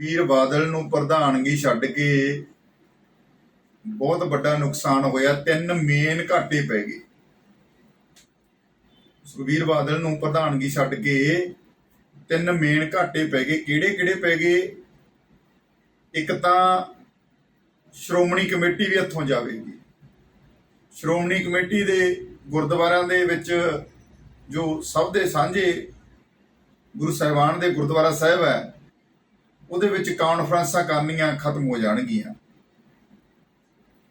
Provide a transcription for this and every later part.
ਸੁਖਬੀਰ ਬਾਦਲ ਨੂੰ ਪ੍ਰਧਾਨਗੀ ਛੱਡ ਕੇ ਬਹੁਤ ਵੱਡਾ ਨੁਕਸਾਨ ਹੋਇਆ, ਤਿੰਨ ਮੇਨ ਘਾਟੇ ਪੈ ਗਏ। ਸੁਖਬੀਰ ਬਾਦਲ ਨੂੰ ਪ੍ਰਧਾਨਗੀ ਛੱਡ ਕੇ ਤਿੰਨ ਮੇਨ ਘਾਟੇ ਪੈ ਗਏ। ਕਿਹੜੇ ਕਿਹੜੇ ਪੈ ਗਏ? ਇੱਕ ਤਾਂ ਸ਼੍ਰੋਮਣੀ ਕਮੇਟੀ ਵੀ ਹੱਥੋਂ ਜਾਵੇਗੀ। ਸ਼੍ਰੋਮਣੀ ਕਮੇਟੀ ਦੇ ਗੁਰਦੁਆਰਿਆਂ ਦੇ ਵਿੱਚ ਜੋ ਸਭ ਦੇ ਸਾਂਝੇ ਗੁਰੂ ਸਾਹਿਬਾਨ ਦੇ ਗੁਰਦੁਆਰਾ ਸਾਹਿਬ ਹੈ ਉਹਦੇ ਵਿੱਚ ਕਾਨਫਰੰਸਾਂ ਕਰਨੀਆਂ ਖਤਮ ਹੋ ਜਾਣਗੀਆਂ।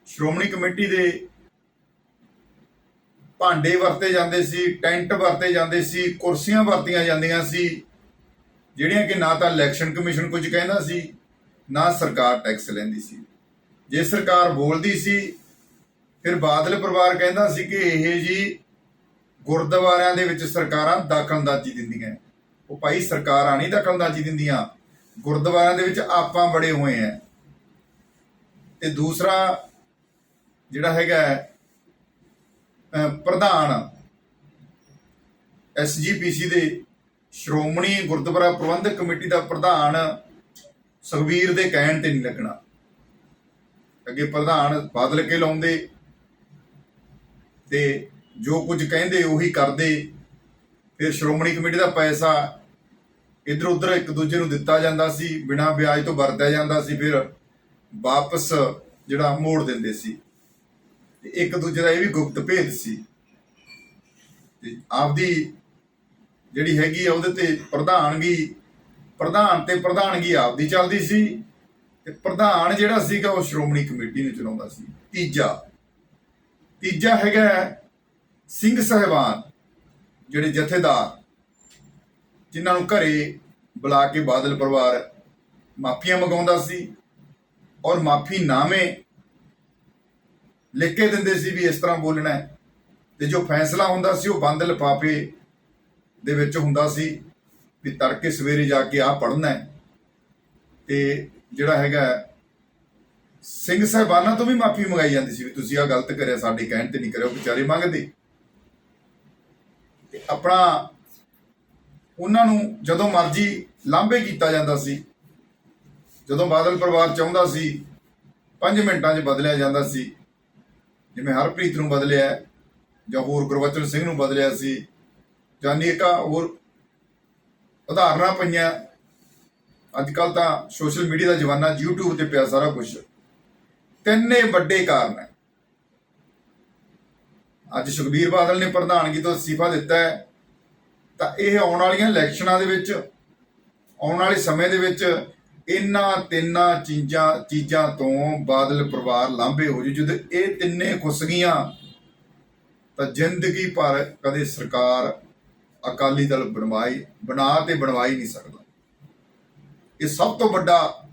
ਸ਼੍ਰੋਮਣੀ ਕਮੇਟੀ ਦੇ ਭਾਂਡੇ ਵਰਤੇ ਜਾਂਦੇ ਸੀ, ਟੈਂਟ ਵਰਤੇ ਜਾਂਦੇ ਸੀ, ਕੁਰਸੀਆਂ ਵਰਤੀਆਂ ਜਾਂਦੀਆਂ ਸੀ, ਜਿਹੜੀਆਂ ਕਿ ਨਾ ਤਾਂ ਇਲੈਕਸ਼ਨ ਕਮਿਸ਼ਨ ਕੁਝ ਕਹਿੰਦਾ ਸੀ, ਨਾ ਸਰਕਾਰ ਟੈਕਸ ਲੈਂਦੀ ਸੀ। ਜੇ ਸਰਕਾਰ ਬੋਲਦੀ ਸੀ, ਫਿਰ ਬਾਦਲ ਪਰਿਵਾਰ ਕਹਿੰਦਾ ਸੀ ਕਿ ਇਹ ਜੀ ਗੁਰਦੁਆਰਿਆਂ ਦੇ ਵਿੱਚ ਸਰਕਾਰਾਂ ਦਖਲਅੰਦਾਜ਼ੀ ਦਿੰਦੀਆਂ। ਉਹ ਭਾਈ ਸਰਕਾਰਾਂ ਨਹੀਂ ਦਖਲਅੰਦਾਜ਼ੀ ਦਿੰਦੀਆਂ ਗੁਰਦੁਆਰਿਆਂ ਦੇ ਵਿੱਚ ਆਪਾਂ ਬੜੇ ਹੋਏ ਆ। ਤੇ ਦੂਸਰਾ ਜਿਹੜਾ ਹੈਗਾ ਹੈ, ਅਹ ਪ੍ਰਧਾਨ ਐਸਜੀਪੀਸੀ ਦੇ ਸ਼੍ਰੋਮਣੀ ਗੁਰਦੁਆਰਾ ਪ੍ਰਬੰਧਕ ਕਮੇਟੀ ਦਾ ਪ੍ਰਧਾਨ ਸੁਖਬੀਰ ਦੇ ਕਹਿਣ ਤੇ ਨਹੀਂ ਲੱਗਣਾ। ਅੱਗੇ ਪ੍ਰਧਾਨ ਬਦਲ ਕੇ ਲਾਉਂਦੇ ਤੇ ਜੋ ਕੁਝ ਕਹਿੰਦੇ ਉਹੀ ਕਰਦੇ। ਫਿਰ ਸ਼੍ਰੋਮਣੀ ਕਮੇਟੀ ਦਾ ਪੈਸਾ ਇਧਰ ਉਧਰ ਇੱਕ ਦੂਜੇ ਨੂੰ ਦਿੱਤਾ ਜਾਂਦਾ ਸੀ, ਬਿਨਾਂ ਵਿਆਜ ਤੋਂ ਵਰਤਿਆ ਜਾਂਦਾ ਸੀ, ਫਿਰ ਵਾਪਸ ਜਿਹੜਾ ਮੋੜ ਦਿੰਦੇ ਸੀ। ਤੇ ਇੱਕ ਦੂਜੇ ਦਾ ਇਹ ਵੀ ਗੁਪਤ ਭੇਦ ਸੀ। ਤੇ ਆਪਦੀ ਜਿਹੜੀ ਹੈਗੀ ਆ, ਉਹਦੇ ਤੇ ਪ੍ਰਧਾਨਗੀ, ਪ੍ਰਧਾਨ ਤੇ ਪ੍ਰਧਾਨਗੀ ਆਪਦੀ ਚੱਲਦੀ ਸੀ, ਤੇ ਪ੍ਰਧਾਨ ਜਿਹੜਾ ਸੀਗਾ, ਉਹ ਸ਼੍ਰੋਮਣੀ ਕਮੇਟੀ ਨੂੰ ਚਲਾਉਂਦਾ ਸੀ। ਤੀਜਾ ਤੀਜਾ ਹੈਗਾ ਸਿੰਘ ਸਾਹਿਬਾਨ, ਜਿਹੜੇ ਜਥੇਦਾਰ। ਜਿਨ੍ਹਾਂ ਨੂੰ ਘਰੇ ਬੁਲਾ ਕੇ ਬਾਦਲ ਪਰਿਵਾਰ ਮਾਫੀਆਂ ਮੰਗਾਉਂਦਾ ਸੀ ਔਰ ਮਾਫੀ ਨਾਮੇ ਲਿਖ ਕੇ ਦਿੰਦੇ ਸੀ ਵੀ ਇਸ ਤਰ੍ਹਾਂ ਬੋਲਣਾ ਹੈ। ਤੇ ਜੋ ਫੈਸਲਾ ਹੁੰਦਾ ਸੀ, ਉਹ ਬੰਦ ਲਿਫਾਫੇ ਦੇ ਵਿੱਚ ਹੁੰਦਾ ਸੀ ਵੀ ਤੜਕੇ ਸਵੇਰੇ ਜਾ ਕੇ ਆਹ ਪੜ੍ਹਨਾ ਹੈ। ਤੇ ਜਿਹੜਾ ਹੈਗਾ ਸਿੰਘ ਸਾਹਿਬਾਨਾਂ ਤੋਂ ਵੀ ਮਾਫੀ ਮੰਗਾਈ ਜਾਂਦੀ ਸੀ ਵੀ ਤੁਸੀਂ ਆਹ ਗਲਤ ਕਰਿਆ, ਸਾਡੇ ਕਹਿਣ ਤੇ ਨਹੀਂ ਕਰਿਆ, ਉਹ ਵਿਚਾਰੇ ਮੰਗਦੇ। ਤੇ ਆਪਣਾ ਉਹਨਾਂ ਨੂੰ ਜਦੋਂ ਮਰਜ਼ੀ ਲਾਂਭੇ ਕੀਤਾ ਜਾਂਦਾ ਸੀ, ਜਦੋਂ ਬਾਦਲ ਪਰਿਵਾਰ ਚਾਹੁੰਦਾ ਸੀ 5 ਮਿੰਟਾਂ 'ਚ ਬਦਲਿਆ ਜਾਂਦਾ ਸੀ। ਜਿਵੇਂ ਹਰਪ੍ਰੀਤ ਨੂੰ ਬਦਲਿਆ, ਜਾਂ ਹੋਰ ਗੁਰਵਚਨ ਸਿੰਘ ਨੂੰ ਬਦਲਿਆ ਸੀ, ਜਾਂ ਅਨੇਕਾਂ ਹੋਰ ਉਦਾਹਰਨਾਂ ਪਈਆਂ। ਅੱਜ ਕੱਲ ਤਾਂ ਸੋਸ਼ਲ ਮੀਡੀਆ ਦਾ ਜ਼ਮਾਨਾ, YouTube ਤੇ ਪਿਆ ਸਾਰਾ ਕੁਝ ਤਿੰਨੇ ਵੱਡੇ ਕਾਰਨ ਹੈ। ਅੱਜ ਸੁਖਬੀਰ ਬਾਦਲ ਨੇ ਪ੍ਰਧਾਨਗੀ ਤੋਂ ਅਸਤੀਫਾ ਦਿੱਤਾ ਹੈ। ਤਾਂ ਇਹ ਆਉਣ ਵਾਲੀਆਂ ਇਲੈਕਸ਼ਨਾਂ ਦੇ ਵਿੱਚ, ਆਉਣ ਵਾਲੇ ਸਮੇਂ ਦੇ ਵਿੱਚ ਇਹਨਾਂ ਤਿੰਨਾਂ ਚੀਜ਼ਾਂ ਚੀਜ਼ਾਂ ਤੋਂ ਬਾਦਲ ਪਰਿਵਾਰ ਲਾਂਭੇ ਹੋ ਜੂ। ਜਦੋਂ ਇਹ ਤਿੰਨੇ ਖੁੱਸ ਗਈਆਂ, ਤਾਂ ਜ਼ਿੰਦਗੀ ਭਰ ਕਦੇ ਸਰਕਾਰ ਅਕਾਲੀ ਦਲ ਬਣਵਾਈ, ਬਣਾ ਤੇ ਬਣਵਾਈ ਨਹੀਂ ਸਕਦਾ। ਇਹ ਸਭ ਤੋਂ ਵੱਡਾ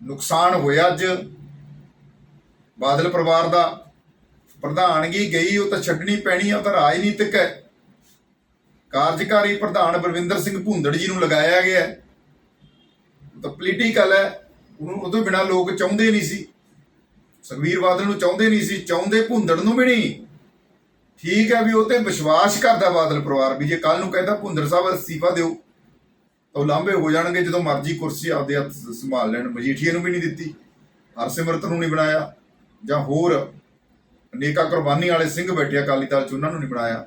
ਨੁਕਸਾਨ ਹੋਇਆ ਅੱਜ। ਬਾਦਲ ਪਰਿਵਾਰ ਦਾ ਪ੍ਰਧਾਨਗੀ ਗਈ, ਉਹ ਤਾਂ ਛੱਡਣੀ ਪੈਣੀ ਆ, ਉਹ ਤਾਂ ਰਾਜਨੀਤਿਕ ਹੈ। ਕਾਰਜਕਾਰੀ ਪ੍ਰਧਾਨ ਬਲਵਿੰਦਰ ਸਿੰਘ ਭੁੰਦੜ ਜੀ ਨੂੰ ਲਗਾਇਆ ਗਿਆ ਹੈ। ਤਾਂ ਪੋਲੀਟੀਕਲ ਹੈ, ਉਹਨੂੰ ਉਹਦੇ ਬਿਨਾ ਲੋਕ ਚਾਹੁੰਦੇ ਨਹੀਂ ਸੀ। ਸੁਖਬੀਰ ਬਾਦਲ ਨੂੰ ਚਾਹੁੰਦੇ ਨਹੀਂ ਸੀ, ਚਾਹੁੰਦੇ ਭੁੰਦੜ ਨੂੰ ਵੀ ਨਹੀਂ। ਠੀਕ ਹੈ ਵੀ ਉਹ ਤੇ ਵਿਸ਼ਵਾਸ ਕਰਦਾ ਬਾਦਲ ਪਰਿਵਾਰ, ਵੀ ਜੇ ਕੱਲ ਨੂੰ ਕਹਿੰਦਾ ਭੁੰਦੜ ਸਾਹਿਬ ਅਸਤੀਫਾ ਦਿਓ, ਤਾਂ ਉਹ ਲਾਂਭੇ ਹੋ ਜਾਣਗੇ ਜਦੋਂ ਮਰਜ਼ੀ ਕੁਰਸੀ ਆਪਦੇ ਹੱਥ ਸੰਭਾਲ ਲੈਣ। ਮਜੀਠੀਆ ਨੂੰ ਵੀ ਨਹੀਂ ਦਿੱਤੀ, ਹਰਸਿਮਰਤ ਨੂੰ ਨਹੀਂ ਬਣਾਇਆ, ਜਾਂ ਹੋਰ ਅਨੇਕਾਂ ਕੁਰਬਾਨੀ ਵਾਲੇ ਸਿੰਘ ਬੈਠੇ ਅਕਾਲੀ ਦਲ ਚ, ਉਹਨਾਂ ਨੂੰ ਨਹੀਂ ਬਣਾਇਆ।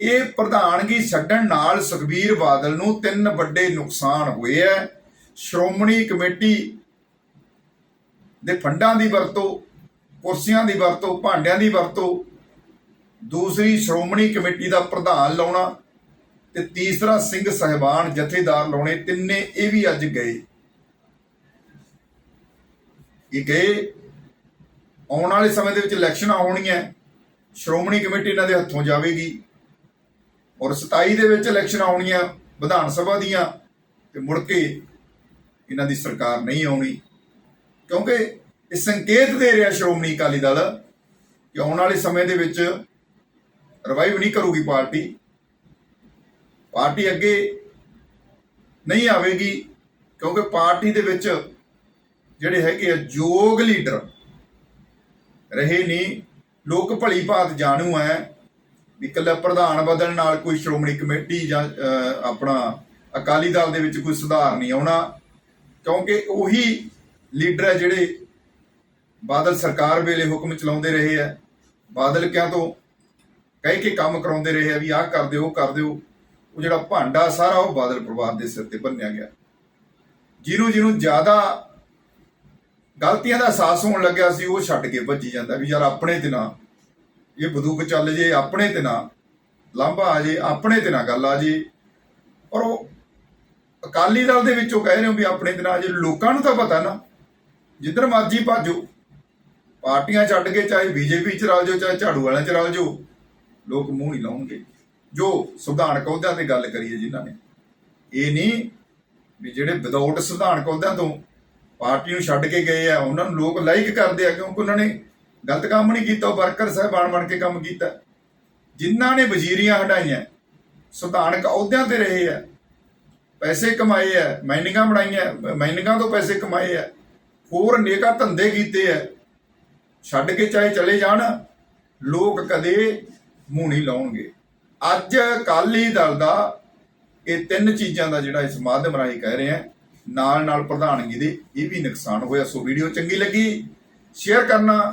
ਇਹ ਪ੍ਰਧਾਨਗੀ ਛੱਡਣ ਨਾਲ ਸੁਖਬੀਰ ਬਾਦਲ ਨੂੰ ਤਿੰਨ ਵੱਡੇ ਨੁਕਸਾਨ ਹੋਏ ਐ। ਸ਼੍ਰੋਮਣੀ ਕਮੇਟੀ ਦੇ ਫੰਡਾਂ ਦੀ ਵਰਤੋਂ, ਕੁਰਸੀਆਂ ਦੀ ਵਰਤੋਂ, ਭਾਂਡਿਆਂ ਦੀ ਵਰਤੋਂ, ਦੂਸਰੀ ਸ਼੍ਰੋਮਣੀ ਕਮੇਟੀ ਦਾ ਪ੍ਰਧਾਨ ਲਾਉਣਾ ਤੇ ਤੀਸਰਾ ਸਿੰਘ ਸਹਿਬਾਨ ਜਥੇਦਾਰ ਲਾਉਣੇ, ਤਿੰਨੇ ਇਹ ਵੀ ਅੱਜ ਗਏ। ਇਹ ਗਏ, ਆਉਣ ਵਾਲੇ ਸਮੇਂ ਦੇ ਵਿੱਚ ਇਲੈਕਸ਼ਨਾਂ ਹੋਣੀਆਂ ਸ਼੍ਰੋਮਣੀ ਕਮੇਟੀ ਇਹਨਾਂ ਦੇ ਹੱਥੋਂ ਜਾਵੇਗੀ। ਔਰ 27 ਦੇ ਵਿੱਚ ਇਲੈਕਸ਼ਨਾਂ ਆਉਣੀਆਂ ਵਿਧਾਨ ਸਭਾ ਦੀਆਂ, ਤੇ ਮੁੜ ਕੇ ਇਹਨਾਂ ਦੀ ਸਰਕਾਰ ਨਹੀਂ ਆਉਣੀ। ਕਿਉਂਕਿ ਇਹ ਸੰਕੇਤ ਦੇ ਰਿਹਾ ਸ਼੍ਰੋਮਣੀ ਅਕਾਲੀ ਦਲ ਕਿ ਆਉਣ ਵਾਲੇ ਸਮੇਂ ਦੇ ਵਿੱਚ ਰਿਵਾਈਵ ਨਹੀਂ ਕਰੂਗੀ ਪਾਰਟੀ। ਪਾਰਟੀ ਅੱਗੇ ਨਹੀਂ ਆਵੇਗੀ, ਕਿਉਂਕਿ ਪਾਰਟੀ ਦੇ ਵਿੱਚ ਜਿਹੜੇ ਹੈਗੇ ਆ ਯੋਗ ਲੀਡਰ ਰਹੇ ਨਹੀਂ। ਲੋਕ ਭਲੀ ਭਾਤ ਜਾਣੂ ਹੈ। ਵੀ ਇਕੱਲਾ ਪ੍ਰਧਾਨ ਬਦਲਣ ਨਾਲ ਕੋਈ ਸ਼੍ਰੋਮਣੀ ਕਮੇਟੀ ਜਾਂ ਆਪਣਾ ਅਕਾਲੀ ਦਲ ਦੇ ਵਿੱਚ ਕੋਈ ਸੁਧਾਰ ਨਹੀਂ ਆਉਣਾ, ਕਿਉਂਕਿ ਉਹੀ ਲੀਡਰ ਹੈ ਜਿਹੜੇ ਬਾਦਲ ਸਰਕਾਰ ਵੇਲੇ ਹੁਕਮ ਚਲਾਉਂਦੇ ਰਹੇ ਆ ਬਾਦਲ ਕਿਆਂ ਤੋਂ ਕਹਿ ਕੇ ਕੰਮ ਕਰਾਉਂਦੇ ਰਹੇ ਆ ਵੀ ਆਹ ਕਰ ਦਿਓ ਉਹ ਕਰ ਦਿਓ ਉਹ ਜਿਹੜਾ ਭਾਂਡਾ ਸਾਰਾ ਉਹ ਬਾਦਲ ਪਰਿਵਾਰ ਦੇ ਸਿਰ ਤੇ ਭੰਨਿਆ ਗਿਆ। ਜਿਹਨੂੰ ਜਿਹਨੂੰ ਜ਼ਿਆਦਾ ਗਲਤੀਆਂ ਦਾ ਅਹਿਸਾਸ ਹੋਣ ਲੱਗਿਆ ਸੀ, ਉਹ ਛੱਡ ਕੇ ਭੱਜੀ ਜਾਂਦਾ ਵੀ ਯਾਰ ਆਪਣੇ ਤੇ ਨਾ ਇਹ ਬੰਦੂਕ ਚੱਲ ਜੇ ਆਪਣੇ ਤੇ ਨਾ, ਲਾਂਭਾ ਆ ਜੇ ਆਪਣੇ ਤੇ ਨਾ ਗੱਲ ਆ ਜੇ। ਔਰ ਉਹ ਅਕਾਲੀ ਦਲ ਦੇ ਵਿੱਚੋਂ ਕਹਿ ਰਹੇ ਹੋ ਵੀ ਆਪਣੇ ਤੇ ਨਾ ਆ ਜੇ, ਲੋਕਾਂ ਨੂੰ ਤਾਂ ਪਤਾ ਨਾ, ਜਿੱਧਰ ਮਰਜ਼ੀ ਭਾਜੋ। ਪਾਰਟੀਆਂ ਛੱਡ ਕੇ ਚਾਹੇ ਬੀਜੇਪੀ ਚ ਰਲ ਜਾਓ, ਚਾਹੇ ਝਾੜੂ ਵਾਲਿਆਂ ਚ ਰਲ ਜਾਓ, ਲੋਕ ਮੂੰਹ ਨਹੀਂ ਲਾਉਣਗੇ। ਜੋ ਸੰਵਿਧਾਨਕ ਅਹੁਦਿਆਂ ਤੇ ਗੱਲ ਕਰੀਏ ਜਿਨ੍ਹਾਂ ਨੇ, ਇਹ ਨਹੀਂ ਵੀ ਜਿਹੜੇ ਵਿਦਆਊਟ ਸੰਵਿਧਾਨਕ ਅਹੁਦਿਆਂ ਤੋਂ ਪਾਰਟੀ ਨੂੰ ਛੱਡ ਕੇ ਗਏ ਆ, ਉਹਨਾਂ ਨੂੰ ਲੋਕ ਲਾਈਕ ਕਰਦੇ ਆ, ਕਿਉਂਕਿ ਉਹਨਾਂ ਨੇ ਗਲਤ ਕੰਮ ਨਹੀਂ ਕੀਤਾ, ਉਹ ਵਰਕਰ ਸਾਹਿਬ ਬਣ ਕੇ ਕੰਮ ਕੀਤਾ। ਜਿਨ੍ਹਾਂ ਨੇ ਵਜ਼ੀਰੀਆਂ ਹਟਾਈਆਂ ਸੰਵਿਧਾਨਕ ਅਹੁਦਿਆਂ ਤੇ ਰਹੇ ਆ। ਪੈਸੇ ਕਮਾਏ ਆ, ਮਾਈਨਿੰਗਾਂ ਬਣਾਈਆਂ, ਮਾਈਨਿੰਗਾਂ ਤੋਂ ਪੈਸੇ ਕਮਾਏ ਆ। ਹੋਰ ਨੇਕਾ ਧੰਦੇ ਕੀਤੇ ਆ। ਛੱਡ ਕੇ ਚਾਹੇ ਚਲੇ ਜਾਣ, ਲੋਕ ਕਦੇ ਮੂੰਹ ਨਹੀਂ ਲਾਉਣਗੇ। ਅੱਜ ਅਕਾਲੀ ਦਲ ਦਾ ਇਹ ਤਿੰਨ ਚੀਜ਼ਾਂ ਦਾ ਜਿਹੜਾ ਇਸ ਮਾਧਿਅਮ ਰਾਹੀਂ ਕਹਿ ਰਹੇ ਆ ਨਾਲ ਨਾਲ ਪ੍ਰਧਾਨਗੀ ਦੇ ਇਹ ਵੀ ਨੁਕਸਾਨ ਹੋਇਆ। ਸੋ ਵੀਡੀਓ ਚੰਗੀ ਲੱਗੀ, ਸ਼ੇਅਰ ਕਰਨਾ